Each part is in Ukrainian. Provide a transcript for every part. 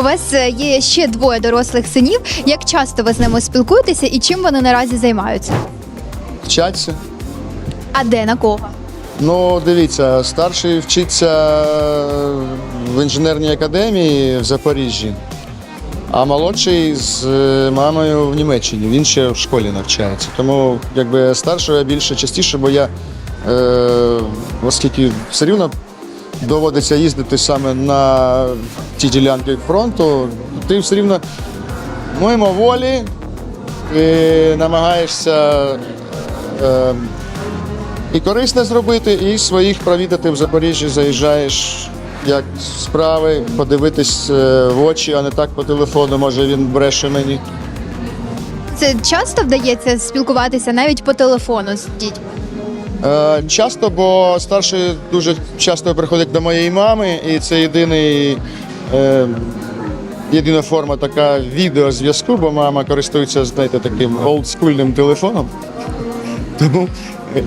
У вас е, є ще двоє дорослих синів. Як часто ви з ними спілкуєтеся і чим вони наразі займаються? Вчаться. А де на кого? Ну, дивіться, старший вчиться в інженерній академії в Запоріжжі, а молодший з е, мамою в Німеччині. Він ще в школі навчається. Тому якби старшого я більше частіше, бо я, е, оскільки все рівно доводиться їздити саме на ті ділянки фронту, ти все рівно мимо волі ти намагаєшся. Е, і корисне зробити, і своїх провідати в Запоріжжі заїжджаєш. Як справи, подивитись е, в очі, а не так по телефону, може він бреше мені. Це часто вдається спілкуватися навіть по телефону з дітьми. Е, часто, бо старший дуже часто приходить до моєї мами, і це єдиний, е, єдина форма така відеозв'язку, бо мама користується, знаєте, таким олдскульним телефоном. Тому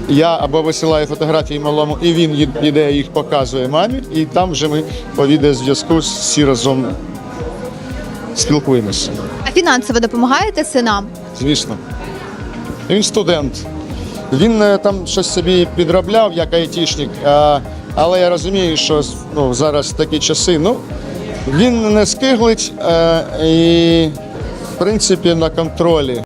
я або висилаю фотографії малому, і він іде їх показує мамі, і там вже ми по відеозв'язку всі разом спілкуємося. А фінансово допомагаєте синам? Звісно. Він студент. Він е, там щось собі підробляв як айтішник, але я розумію, що ну, зараз такі часи. Ну, він не скиглить е, і, в принципі, на контролі.